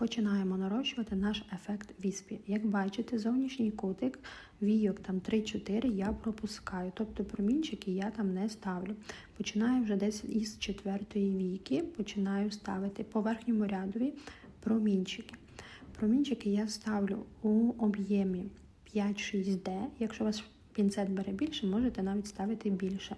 Починаємо нарощувати наш ефект віспі. Як бачите, зовнішній кутик, війок там 3-4 я пропускаю, тобто промінчики я там не ставлю. Починаю вже десь із четвертої війки, починаю ставити по верхньому рядові промінчики. Промінчики я ставлю у об'ємі 5-6D. Якщо у вас пінцет бере більше, можете навіть ставити більше.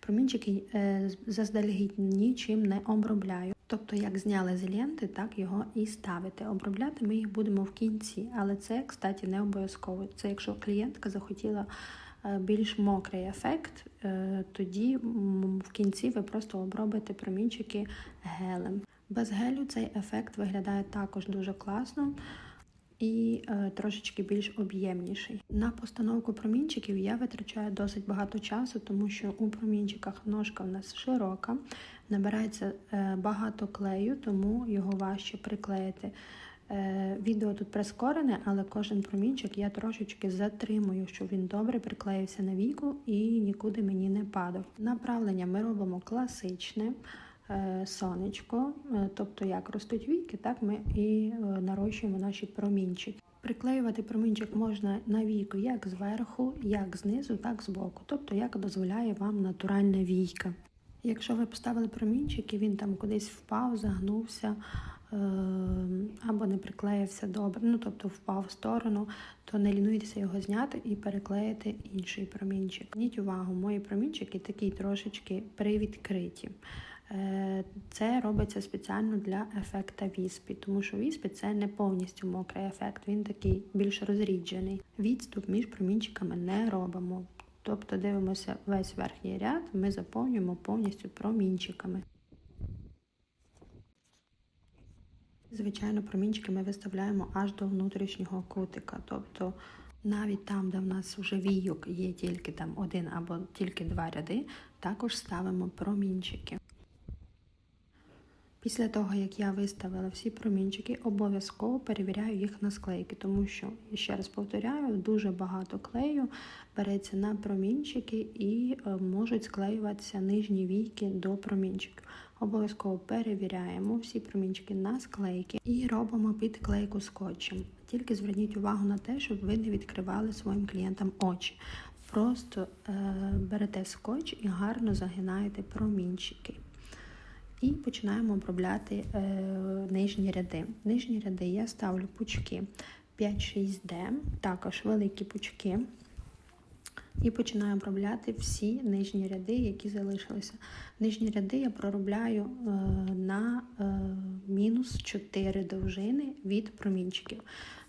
Промінчики е, заздалегідь нічим не обробляю. Тобто, як зняли з ленти, так його і ставити. Обробляти ми їх будемо в кінці, але це, кстати, не обов'язково. Це якщо клієнтка захотіла е, більш мокрий ефект, е, тоді в кінці ви просто обробите промінчики гелем. Без гелю цей ефект виглядає також дуже класно і е, трошечки більш об'ємніший. На постановку промінчиків я витрачаю досить багато часу, тому що у промінчиках ножка в нас широка, набирається е, багато клею, тому його важче приклеїти. Е, Відео тут прискорене, але кожен промінчик я трошечки затримую, щоб він добре приклеївся на віку і нікуди мені не падав. Направлення ми робимо класичне. Е, Сонечко, е, тобто як ростуть віки, так ми і е, нарощуємо наші промінчики. Приклеювати промінчик можна на віку як зверху, як знизу, так збоку, тобто як дозволяє вам натуральна війка. Якщо ви поставили промінчик і він там кудись впав, загнувся або не приклеївся добре, ну тобто впав в сторону, то не лінуйтеся його зняти і переклеїти інший промінчик. Зверніть увагу, мої промінчики такі трошечки привідкриті. Е, Це робиться спеціально для ефекта віспі, тому що віспі це не повністю мокрий ефект, він такий більш розріджений. Відступ між промінчиками не робимо. Тобто дивимося весь верхній ряд, ми заповнюємо повністю промінчиками. Звичайно, промінчики ми виставляємо аж до внутрішнього кутика. Тобто навіть там, де в нас вже війок є тільки там один або тільки два ряди, також ставимо промінчики. Після того, як я виставила всі промінчики, обов'язково перевіряю їх на склейки, тому що, ще раз повторяю, дуже багато клею береться на промінчики і е, можуть склеюватися нижні війки до промінчиків. Обов'язково перевіряємо всі промінчики на склейки і робимо підклейку скотчем. Тільки зверніть увагу на те, щоб ви не відкривали своїм клієнтам очі. Просто е, берете скотч і гарно загинаєте промінчики. І починаємо обробляти е, нижні ряди. Нижні ряди я ставлю пучки 5-6D, також великі пучки. І починаю обробляти всі нижні ряди, які залишилися. Нижні ряди я проробляю е, на е, мінус 4 довжини від промінчиків.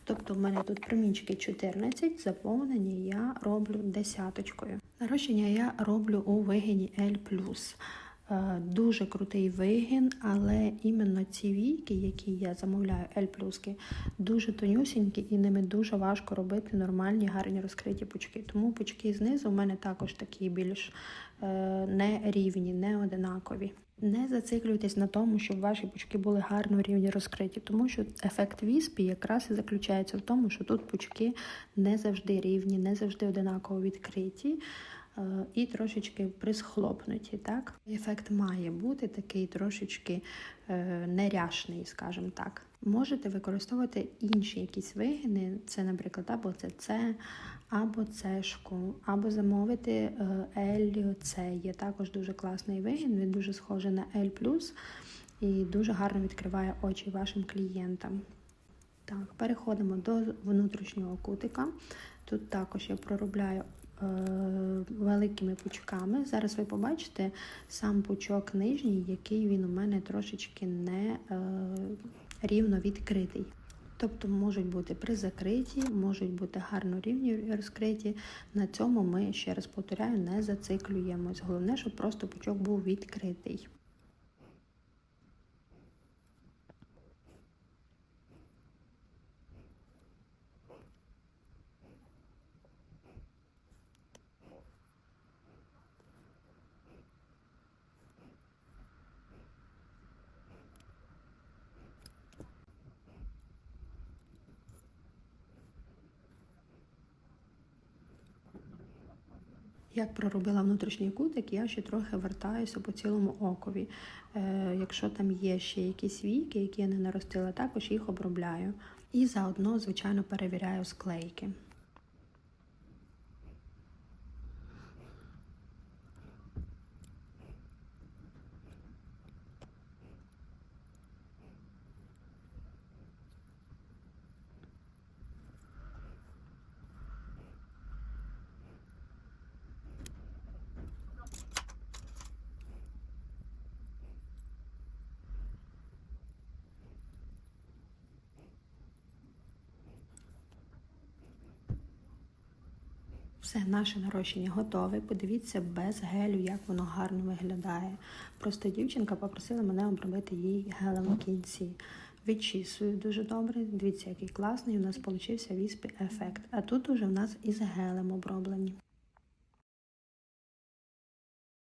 Тобто в мене тут промінчики 14, заповнені я роблю десяточкою. Нарощення я роблю у вигині L+. Е, Дуже крутий вигін, але іменно ці війки, які я замовляю, L+, дуже тонюсінькі і ними дуже важко робити нормальні гарні розкриті пучки. Тому пучки знизу у мене також такі більш е, нерівні, не одинакові. Не зациклюйтесь на тому, щоб ваші пучки були гарно рівні розкриті, тому що ефект віспі якраз і заключається в тому, що тут пучки не завжди рівні, не завжди одинаково відкриті. Е, І трошечки присхлопнуті, так? Ефект має бути такий трошечки е, неряшний, скажімо так. Можете використовувати інші якісь вигини, це, наприклад, або С, або Цшку, або замовити е, L, це є також дуже класний вигін, він дуже схожий на L+, і дуже гарно відкриває очі вашим клієнтам. Так, переходимо до внутрішнього кутика. Тут також я проробляю е, великими пучками. Зараз ви побачите сам пучок нижній, який він у мене трошечки не е, рівно відкритий. Тобто можуть бути призакриті, можуть бути гарно рівні розкриті. На цьому ми, ще раз повторяю, не зациклюємось. Головне, щоб просто пучок був відкритий. Як проробила внутрішній кутик, я ще трохи вертаюся по цілому окові. Е, якщо там є ще якісь віки, які я не наростила, також їх обробляю. І заодно, звичайно, перевіряю склейки. Все, наше нарощення готове. Подивіться без гелю, як воно гарно виглядає. Просто дівчинка попросила мене обробити їй гелем в кінці. Відчісую дуже добре. Дивіться, який класний у нас вийшов віспі ефект. А тут уже в нас із гелем оброблені.